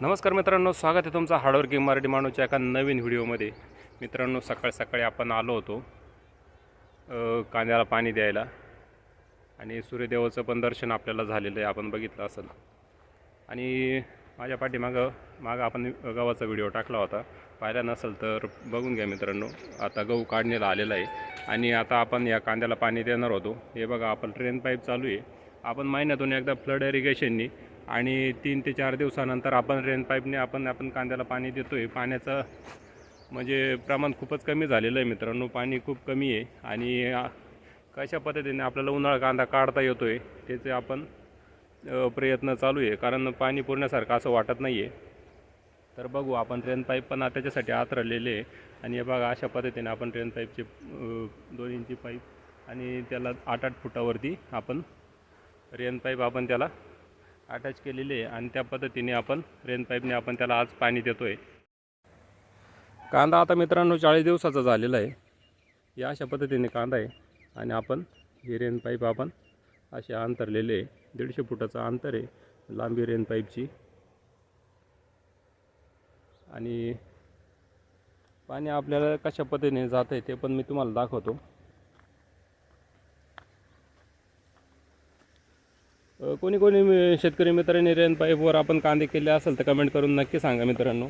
नमस्कार मित्रांनो स्वागत आहे तुमचा हार्डवर्किंग मराठी माणूच्या एका नवीन व्हिडिओमध्ये. मित्रांनो सकाळ सकाळी आपण आलो होतो कांद्याला पाणी द्यायला. आणि सूर्यदेवाचं पण दर्शन आपल्याला झालेलं आहे आपण बघितलं असेल. आणि माझ्या पाठीमागं मागं आपण गव्हाचा व्हिडिओ टाकला होता. पाहिला नसेल तर बघून घ्या मित्रांनो. आता गहू काढण्याला आलेला आहे. आणि आता आपण या कांद्याला पाणी देणार होतो. हे बघा आपण ट्रेन पाईप चालू आहे. आपण महिन्यातून एकदा फ्लड इरिगेशननी आणि तीन ते चार दिवसानंतर आपण रेन पाईपने आपण आपण कांद्याला पाणी देतो आहे पाण्याचं म्हणजे प्रमाण खूपच कमी झालेलं आहे मित्रांनो. पाणी खूप कमी आहे. आणि कशा पद्धतीने आपल्याला उन्हाळा कांदा काढता येतो आहे त्याचे आपण प्रयत्न चालू आहे. कारण पाणी पुरण्यासारखं असं वाटत नाही आहे तर बघू आपण ट्रेन पाईप पण त्याच्यासाठी आतरलेले आहे. आणि हे बघा अशा पद्धतीने आपण ट्रेन पाईपचे दोन इंची पाईप आणि त्याला आठ आठ फुटावरती आपण रेन पाईप आपण त्याला अटॅच केलेली आहे आणि त्या पद्धतीने आपण रेन पाईपने आपण त्याला आज पाणी देतो आहे कांदा आता मित्रांनो चाळीस दिवसाचा झालेला आहे. या अशा पद्धतीने कांदा आहे आणि आपण ही रेन पाईप आपण असे अंतरलेले आहे. दीडशे फुटाचं अंतर आहे लांबी रेन पाईपची आणि पाणी आपल्याला कशा पद्धतीने जात आहे ते पण मी तुम्हाला दाखवतो. कोणी कोणी मी- शेतकरी मित्रांनी रेन पाईपवर आपण कांदे केले असेल तर कमेंट करून नक्की सांगा मित्रांनो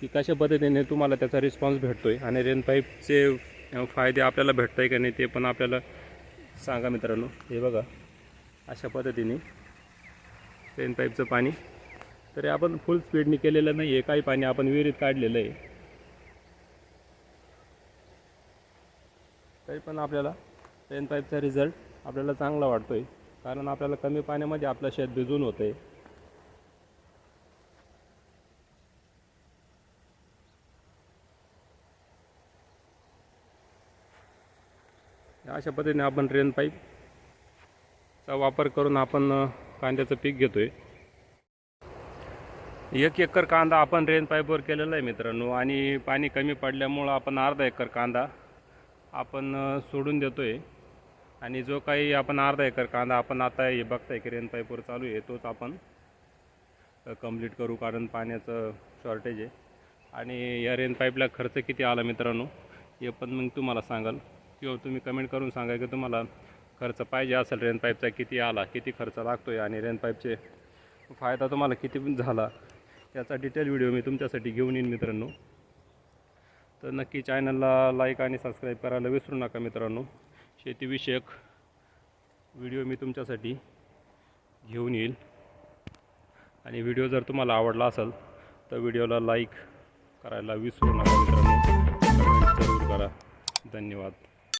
की कशा पद्धतीने तुम्हाला त्याचा रिस्पॉन्स भेटतो आहे आणि रेन पाईपचे अ, फायदे आपल्याला भेटत आहे का नाही ते पण आपल्याला सांगा मित्रांनो. हे बघा अशा पद्धतीने रेन पाईपचं पाणी तरी आपण फुल स्पीडने केलेलं नाही आहे काही पाणी आपण विहिरीत काढलेलं आहे. तरी पण आपल्याला रेन पाईपचा रिझल्ट आपल्याला चांगला वाटतो आहे कारण आपल्याला कमी पाण्यामध्ये आपलं शेत भिजून होतं. आहे अशा पद्धतीने आपण रेन पाईपचा वापर करून आपण कांद्याचं पीक घेतोय. एक एकर कांदा आपण रेन पाईपवर केलेला आहे मित्रांनो आणि पाणी कमी पडल्यामुळं आपण अर्धा एकर कांदा आपण सोडून देतोय. आणि जो काही आपण अर्धा एकर कांदा आपण आता हे बघताय की रेन पाईपवर चालू आहे तोच आपण कंप्लीट करू कारण पाण्याचं शॉर्टेज आहे. आणि या रेन पाईपला खर्च किती आला मित्रांनो हे पण मग तुम्हाला सांगाल. किंवा तुम्ही कमेंट करून सांगा की तुम्हाला खर्च पाहिजे असेल रेन पाईपचा किती आला किती खर्च लागतो आहे आणि रेन पाईपचे फायदा तुम्हाला किती झाला याचा डिटेल व्हिडिओ मी तुमच्यासाठी घेऊन येईन मित्रांनो. तर नक्की चॅनलला लाईक आणि सबस्क्राईब करायला विसरू नका मित्रांनो. शेतीविषयक व्हिडिओ मी तुमच्यासाठी घेऊन येईल. आणि व्हिडिओ जर तुम्हाला आवडला असेल तर व्हिडिओला लाईक करायला विसरू नका मित्रांनो. जरूर करा. धन्यवाद.